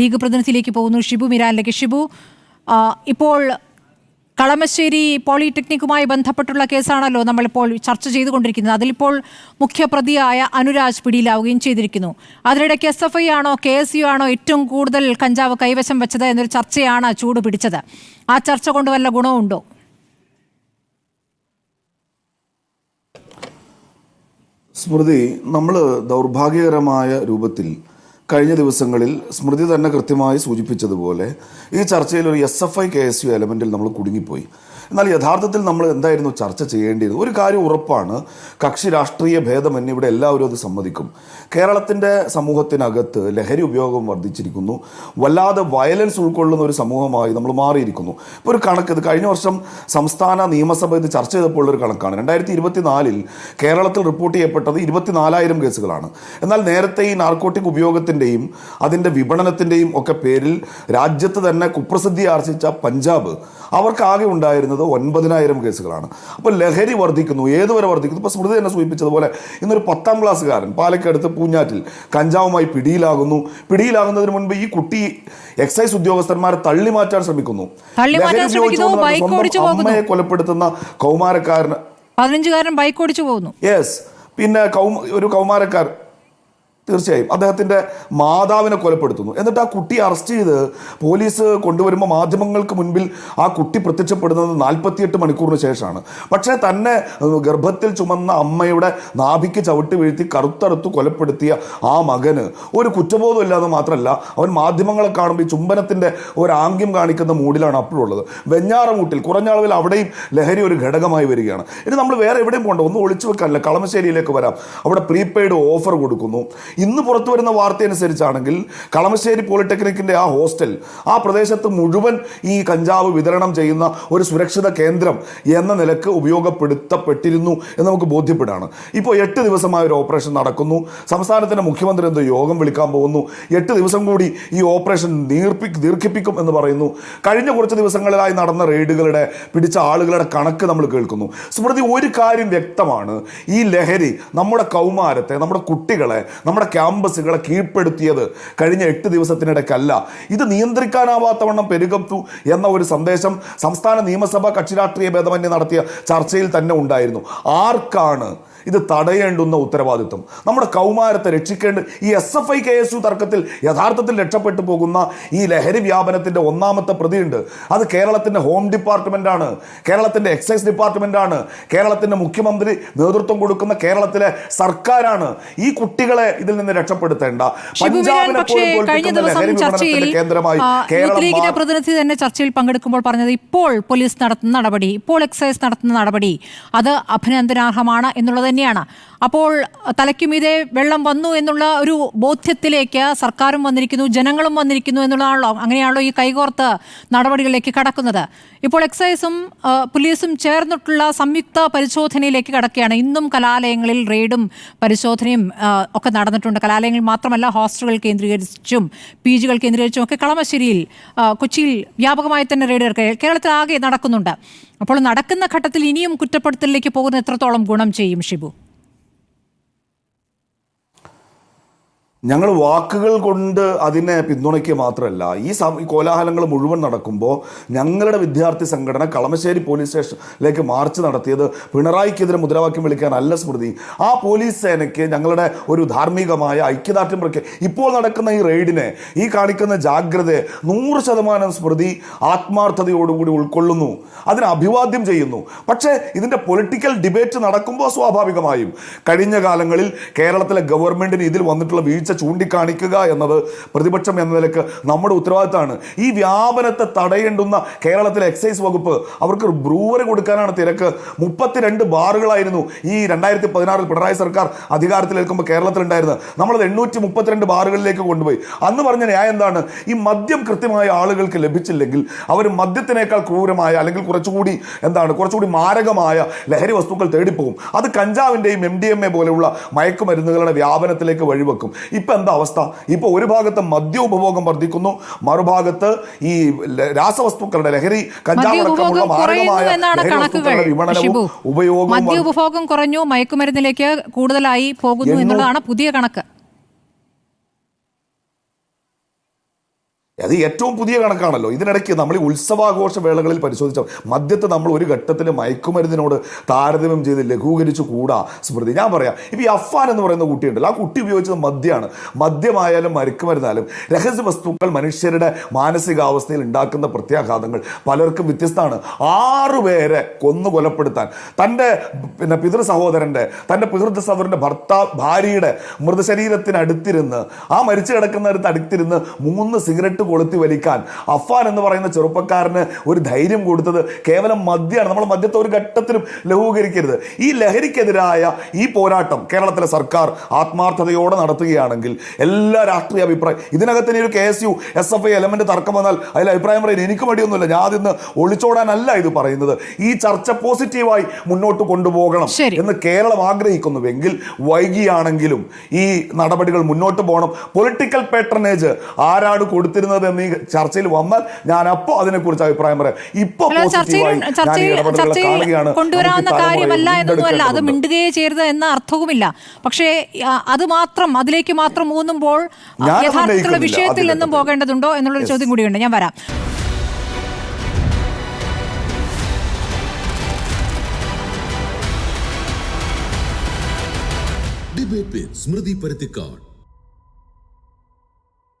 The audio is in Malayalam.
ലീഗ് പ്രതിനിധിയിലേക്ക് പോകുന്നു. ഷിബു മിരാനിലേക്ക് ഷിബു ഇപ്പോൾ കളമശ്ശേരി പോളിടെക്നിക്കുമായി ബന്ധപ്പെട്ടുള്ള കേസാണല്ലോ നമ്മളിപ്പോൾ ചർച്ച ചെയ്തുകൊണ്ടിരിക്കുന്നത്. അതിലിപ്പോൾ മുഖ്യപ്രതിയായ അനുരാജ് പിടിയിലാവുകയും ചെയ്തിരിക്കുന്നു. അതിനിടയ്ക്ക് എസ് എഫ് ഐ ആണോ കെ എസ് യു ആണോ ഏറ്റവും കൂടുതൽ കഞ്ചാവ് കൈവശം വെച്ചത് എന്നൊരു ചർച്ചയാണ് ചൂട് പിടിച്ചത്. ആ ചർച്ച കൊണ്ട് വല്ല ഗുണമുണ്ടോ സ്മൃതി നമ്മൾ ദൗർഭാഗ്യകരമായ രൂപത്തിൽ കഴിഞ്ഞ ദിവസങ്ങളിൽ സ്മൃതി തന്നെ കൃത്യമായി സൂചിപ്പിച്ചതുപോലെ ഈ ചർച്ചയിൽ ഒരു S F I K S U എലമെന്റിൽ നമ്മൾ കുടുങ്ങിപ്പോയി. എന്നാൽ യഥാർത്ഥത്തിൽ നമ്മൾ എന്തായിരുന്നു ചർച്ച ചെയ്യേണ്ടത് ഒരു കാര്യം ഉറപ്പാണ്. കക്ഷി രാഷ്ട്രീയ ഭേദമന്യേ ഇവിടെ എല്ലാവരും അത് സമ്മതിക്കും. കേരളത്തിന്റെ സമൂഹത്തിനകത്ത് ലഹരി ഉപയോഗം വർദ്ധിച്ചിരിക്കുന്നു. വല്ലാതെ വയലൻസ് ഉൾക്കൊള്ളുന്ന ഒരു സമൂഹമായി നമ്മൾ മാറിയിരിക്കുന്നു. ഇപ്പോൾ ഒരു കണക്ക് ഇത് കഴിഞ്ഞ വർഷം സംസ്ഥാന നിയമസഭ ഇത് ചർച്ച ചെയ്തപ്പോൾ ഒരു കണക്കാണ്. രണ്ടായിരത്തി ഇരുപത്തിനാലിൽ കേരളത്തിൽ റിപ്പോർട്ട് ചെയ്യപ്പെട്ടത് ഇരുപത്തിനാലായിരം കേസുകളാണ്. എന്നാൽ നേരത്തെ ഈ നാർക്കോട്ടിക് ഉപയോഗത്തിന്റെയും അതിന്റെ വിപണനത്തിന്റെയും ഒക്കെ പേരിൽ രാജ്യത്ത് തന്നെ കുപ്രസിദ്ധി ആർജിച്ച പഞ്ചാബ് അവർക്ക് ആകെ ഉണ്ടായിരുന്നത് ഒൻപതിനായിരം കേസുകളാണ്. അപ്പോൾ ലഹരി വർദ്ധിക്കുന്നു. ഏതുവരെ വർദ്ധിക്കുന്നു? ഇപ്പോൾ സ്മൃതി തന്നെ സൂചിപ്പിച്ചതുപോലെ ഇന്നൊരു പത്താം ക്ലാസ്സുകാരൻ പാലക്കടുത്ത് പൂഞ്ഞാറ്റിൽ കഞ്ചാവുമായി പിടിയിലാകുന്നു. പിടിയിലാകുന്നതിന് മുൻപ് ഈ കുട്ടി എക്സൈസ് ഉദ്യോഗസ്ഥന്മാരെ തള്ളി മാറ്റാൻ ശ്രമിക്കുന്നു. അമ്മയെ കൊലപ്പെടുത്തുന്ന കൗമാരക്കാരന് പതിനഞ്ചുകാരൻ ബൈക്ക് ഓടിച്ചു പോകുന്നു. യെസ് പിന്നെ കൗ ഒരു കൗമാരക്കാർ തീർച്ചയായും. അദ്ദേഹത്തിന്റെ മാതാവിനെ കൊലപ്പെടുത്തുന്നു. എന്നിട്ട് ആ കുട്ടി അറസ്റ്റ് ചെയ്ത് പോലീസ് കൊണ്ടുവരുമ്പോൾ മാധ്യമങ്ങൾക്ക് മുൻപിൽ ആ കുട്ടി പ്രത്യക്ഷപ്പെടുന്നത് നാൽപ്പത്തിയെട്ട് മണിക്കൂറിന് ശേഷമാണ്. പക്ഷേ തന്നെ ഗർഭത്തിൽ ചുമന്ന അമ്മയുടെ നാഭിക്ക് ചവിട്ടി വീഴ്ത്തി കറുത്തറുത്ത് കൊലപ്പെടുത്തിയ ആ മകന് ഒരു കുറ്റബോധം ഇല്ലാതെ മാത്രമല്ല അവൻ മാധ്യമങ്ങളെ കാണുമ്പോൾ ഈ ചുംബനത്തിന്റെ ഒരു ആംഗ്യം കാണിക്കുന്ന മൂഡിലാണ് അപ്പോഴുള്ളത് വെഞ്ഞാറമൂട്ടിൽ കുറഞ്ഞ അളവിൽ അവിടെയും ലഹരി ഒരു ഘടകമായി വരികയാണ്. ഇനി നമ്മൾ വേറെ എവിടെയും പോകണ്ട ഒന്നും ഒളിച്ചു വെക്കാനല്ല കളമശ്ശേരിയിലേക്ക് വരാം. അവിടെ പ്രീപെയ്ഡ് ഓഫർ കൊടുക്കുന്നു. ഇന്ന് പുറത്തു വരുന്ന വാർത്തയനുസരിച്ചാണെങ്കിൽ കളമശ്ശേരി പോളിടെക്നിക്കിന്റെ ആ ഹോസ്റ്റൽ ആ പ്രദേശത്ത് മുഴുവൻ ഈ കഞ്ചാവ് വിതരണം ചെയ്യുന്ന ഒരു സുരക്ഷിത കേന്ദ്രം എന്ന നിലയ്ക്ക് ഉപയോഗപ്പെടുത്തപ്പെട്ടിരുന്നു എന്ന് നമുക്ക് ബോധ്യപ്പെടാണ്. ഇപ്പോൾ എട്ട് ദിവസമായ ഒരു ഓപ്പറേഷൻ നടക്കുന്നു. സംസ്ഥാനത്തിന്റെ മുഖ്യമന്ത്രി എന്തോ യോഗം വിളിക്കാൻ പോകുന്നു. എട്ട് ദിവസം കൂടി ഈ ഓപ്പറേഷൻ നീർപ്പി ദീർഘിപ്പിക്കും എന്ന് പറയുന്നു. കഴിഞ്ഞ കുറച്ച് ദിവസങ്ങളിലായി നടന്ന റെയ്ഡുകളുടെ പിടിച്ച ആളുകളുടെ കണക്ക് നമ്മൾ കേൾക്കുന്നു. സ്മൃതി ഒരു കാര്യം വ്യക്തമാണ്. ഈ ലഹരി നമ്മുടെ കൗമാരത്തെ നമ്മുടെ കുട്ടികളെ നമ്മുടെ ക്യാമ്പസുകളെ കീഴ്പ്പെടുത്തിയത് കഴിഞ്ഞ എട്ട് ദിവസത്തിനിടയ്ക്കല്ല. ഇത് നിയന്ത്രിക്കാനാവാത്തവണ്ണം പെരുകത്തു എന്ന ഒരു സന്ദേശം സംസ്ഥാന നിയമസഭാ കക്ഷി രാഷ്ട്രീയ ഭേദമന്യേ നടത്തിയ ചർച്ചയിൽ തന്നെ ഉണ്ടായിരുന്നു. ആർക്കാണ് ഇത് തടയേണ്ടുന്ന ഉത്തരവാദിത്വം? നമ്മുടെ കൗമാരത്തെ രക്ഷിക്കേണ്ട ഈ S F I K S U തർക്കത്തിൽ യഥാർത്ഥത്തിൽ രക്ഷപ്പെട്ടു പോകുന്ന ഈ ലഹരി വ്യാപനത്തിന്റെ ഒന്നാമത്തെ പ്രതിയുണ്ട്. അത് കേരളത്തിന്റെ ഹോം ഡിപ്പാർട്ട്മെന്റ് ആണ് കേരളത്തിന്റെ എക്സൈസ് ഡിപ്പാർട്ട്മെന്റ് ആണ് കേരളത്തിന്റെ മുഖ്യമന്ത്രി നേതൃത്വം കൊടുക്കുന്ന കേരളത്തിലെ സർക്കാരാണ്. ഈ കുട്ടികളെ ഇതിൽ നിന്ന് രക്ഷപ്പെടുത്തേണ്ട. കഴിഞ്ഞ ദിവസം ചർച്ചയിൽ കേന്ദ്രമായി ആ, യൂത്ത് ലീഗിന്റെ പ്രതിനിധി തന്നെ ചർച്ചയിൽ പങ്കെടുക്കുമ്പോൾ പറഞ്ഞത് ഇപ്പോൾ പോലീസ് നടത്തുന്ന നടപടി ഇപ്പോൾ എക്സൈസ് നടത്തുന്ന നടപടി അത് അഭിനന്ദനാർഹമാണ് എന്നുള്ളത് തന്നെയാണ്. അപ്പോൾ തലയ്ക്കുമീതെ വെള്ളം വന്നു എന്നുള്ള ഒരു ബോധ്യത്തിലേക്ക് സർക്കാരും വന്നിരിക്കുന്നു ജനങ്ങളും വന്നിരിക്കുന്നു എന്നുള്ളതാണല്ലോ അങ്ങനെയാണല്ലോ ഈ കൈകോർത്ത് നടപടികളിലേക്ക് കടക്കുന്നത്. ഇപ്പോൾ എക്സൈസും പോലീസും ചേർന്നിട്ടുള്ള സംയുക്ത പരിശോധനയിലേക്ക് കടക്കുകയാണ്. ഇന്നും കലാലയങ്ങളിൽ റെയ്ഡും പരിശോധനയും ഒക്കെ നടന്നിട്ടുണ്ട്. കലാലയങ്ങളിൽ മാത്രമല്ല ഹോസ്റ്റലുകൾ കേന്ദ്രീകരിച്ചും പി ജികൾ കേന്ദ്രീകരിച്ചും ഒക്കെ കളമശ്ശേരിയിൽ കൊച്ചിയിൽ വ്യാപകമായി തന്നെ റെയ്ഡ് ഇറക്കുക കേരളത്തിൽ ആകെ നടക്കുന്നുണ്ട്. അപ്പോൾ നടക്കുന്ന ഘട്ടത്തിൽ ഇനിയും കുറ്റപ്പെടുത്തലിലേക്ക് പോകുന്ന എത്രത്തോളം ഗുണം ചെയ്യും ഷിബു? ഞങ്ങൾ വാക്കുകൾ കൊണ്ട് അതിനെ പിന്തുണയ്ക്കുക മാത്രമല്ല ഈ കോലാഹലങ്ങൾ മുഴുവൻ നടക്കുമ്പോൾ ഞങ്ങളുടെ വിദ്യാർത്ഥി സംഘടന കളമശ്ശേരി പോലീസ് സ്റ്റേഷനിലേക്ക് മാർച്ച് നടത്തിയത് പിണറായിക്കെതിരെ മുദ്രാവാക്യം വിളിക്കാനല്ല സ്മൃതി. ആ പോലീസ് സേനയ്ക്ക് ഞങ്ങളുടെ ഒരു ധാർമ്മികമായ ഐക്യദാർഢ്യം പ്രഖ്യ ഇപ്പോൾ നടക്കുന്ന ഈ റെയ്ഡിനെ ഈ കാണിക്കുന്ന ജാഗ്രത നൂറ് ശതമാനം സ്മൃതി ആത്മാർത്ഥതയോടുകൂടി ഉൾക്കൊള്ളുന്നു. അതിനെ അഭിവാദ്യം ചെയ്യുന്നു. പക്ഷേ ഇതിന്റെ പൊളിറ്റിക്കൽ ഡിബേറ്റ് നടക്കുമ്പോൾ സ്വാഭാവികമായും കഴിഞ്ഞ കാലങ്ങളിൽ കേരളത്തിലെ ഗവൺമെന്റിന് ഇതിൽ വന്നിട്ടുള്ള വീഴ്ച ചൂണ്ടിക്കാണിക്കുക എന്നത് പ്രതിപക്ഷം എന്ന നിലയ്ക്ക് നമ്മുടെ ഉത്തരവാദിത്തമാണ്. ഈ വ്യാപനത്തെ തടയേണ്ടുന്ന കേരളത്തിലെ എക്സൈസ് വകുപ്പ് അവർക്ക് ബ്രൂവറി കൊടുക്കാനാണ് തിരക്ക്. മുപ്പത്തിരണ്ട് ബാറുകളായിരുന്നു ഈ രണ്ടായിരത്തി പതിനാറിൽ പിണറായി സർക്കാർ അധികാരത്തിലേൽക്കുമ്പോൾ കേരളത്തിലുണ്ടായിരുന്നത്. നമ്മളത് എണ്ണൂറ്റി മുപ്പത്തിരണ്ട് ബാറുകളിലേക്ക് കൊണ്ടുപോയി. അന്ന് പറഞ്ഞ ന്യായം എന്താണ്? ഈ മദ്യം കൃത്യമായ ആളുകൾക്ക് ലഭിച്ചില്ലെങ്കിൽ അവർ മദ്യത്തിനേക്കാൾ ക്രൂരമായ അല്ലെങ്കിൽ കുറച്ചുകൂടി എന്താണ്? കുറച്ചുകൂടി മാരകമായ ലഹരി വസ്തുക്കൾ തേടിപ്പോകും. അത് കഞ്ചാവിന്റെയും എം ഡി എം എ പോലെയുള്ള മയക്കുമരുന്നുകളുടെ വ്യാപനത്തിലേക്ക് വഴിവെക്കും. ഇപ്പം എന്താ അവസ്ഥ? ഇപ്പോൾ ഒരു ഭാഗത്ത് മദ്യ ഉപഭോഗം വർദ്ധിക്കുന്നു മറുഭാഗത്ത് ഈ രാസവസ്തുക്കളുടെ ലഹരി കഞ്ചാവ് ഉപയോഗം മാരകമായ വിപണനവും ഉപയോഗവും വർദ്ധി- മദ്യഉപഭോഗം കുറഞ്ഞു മയക്കുമരുന്നിലേക്ക് കൂടുതലായി പോകുന്നു എന്നുള്ളതാണ് പുതിയ കണക്ക്. അത് ഏറ്റവും പുതിയ കണക്കാണല്ലോ. ഇതിനിടയ്ക്ക് നമ്മൾ ഉത്സവാഘോഷ വേളകളിൽ പരിശോധിച്ച മദ്യത്തെ നമ്മൾ ഒരു ഘട്ടത്തിൽ മയക്കുമരുന്നിനോട് താരതമ്യം ചെയ്ത് ലഘൂകരിച്ചു കൂടാ സ്മൃതി. ഞാൻ പറയാം ഇപ്പം ഈ അഫാൻ എന്ന് പറയുന്ന കുട്ടിയുണ്ടല്ലോ ആ കുട്ടി ഉപയോഗിച്ചത് മദ്യമാണ്. മദ്യമായാലും മയക്കുമരുന്നായാലും രഹസ്യ വസ്തുക്കൾ മനുഷ്യരുടെ മാനസികാവസ്ഥയിൽ ഉണ്ടാക്കുന്ന പ്രത്യാഘാതങ്ങൾ പലർക്കും വ്യത്യസ്തമാണ്. ആറുപേരെ കൊന്നു കൊലപ്പെടുത്താൻ തന്റെ പിന്നെ പിതൃ സഹോദരന്റെ തന്റെ പിതൃ സഹോദരന്റെ ഭർത്താവ് ഭാര്യയുടെ മൃതശരീരത്തിനടുത്തിരുന്ന് ആ മരിച്ചു കിടക്കുന്നിടത്ത് അടുത്തിരുന്ന് മൂന്ന് സിഗരറ്റ് കൊളുത്തി വലിക്കാൻ. അഫാൻ എന്ന് പറയുന്ന ചെറുപ്പക്കാരന് ഒരു ധൈര്യം കൊടുത്തത് കേവലം മദ്യമാണ് നമ്മൾ മദ്യത്തെ ഒരു ഘട്ടത്തിലും ലഘൂകരിക്കരുത്. ഈ ലഹരിക്കെതിരായ ഈ പോരാട്ടം കേരളത്തിലെ സർക്കാർ ആത്മാർത്ഥതയോടെ നടത്തുകയാണെങ്കിൽ എല്ലാ രാഷ്ട്രീയ അഭിപ്രായം ഇതിനകത്ത് ഇനി ഒരു K S U S F I element തർക്കം വന്നാൽ അതിൽ അഭിപ്രായം പറയാൻ എനിക്ക് മടിയൊന്നുമില്ല. ഞാൻ അതിന്ന് ഒളിച്ചോടാനല്ല ഇത് പറയുന്നത്. ഈ ചർച്ച പോസിറ്റീവായി മുന്നോട്ട് കൊണ്ടുപോകണം എന്ന് കേരളം ആഗ്രഹിക്കുന്നുവെങ്കിൽ വൈകിയാണെങ്കിലും ഈ നടപടികൾ മുന്നോട്ട് പോകണം. പൊളിറ്റിക്കൽ പേട്രണേജ് ആരാണ് കൊടുത്തിരുന്നത് എന്ന് നീ ചർച്ചയിൽ വന്നാൽ ഞാൻ അപ്പോൾ അതിനെക്കുറിച്ച് അഭിപ്രായം പറയാം. ഇപ്പൊ പോസിറ്റീവായി ഞാൻ ഈ ഇടപെടലുകളെ കാണുകയാണ്. കൊണ്ടുവരാവുന്ന കാര്യമല്ല എന്നൊന്നുമല്ല. അത് മിണ്ടുകയെ ചെയ്യരുത് എന്ന അർത്ഥവുമില്ല. പക്ഷേ അത് മാത്രം അതിലേക്ക് മാത്രം ഊന്നുമ്പോൾ യഥാർത്ഥത്തിലുള്ള വിഷയത്തിൽ നിന്നും. പോകേണ്ടതുണ്ടോ എന്നുള്ളൊരു ചോദ്യം കൂടിയുണ്ട്. ഞാൻ വരാം. ഡിബേറ്റ് സ്മൃതി പരുത്തിക്കാട്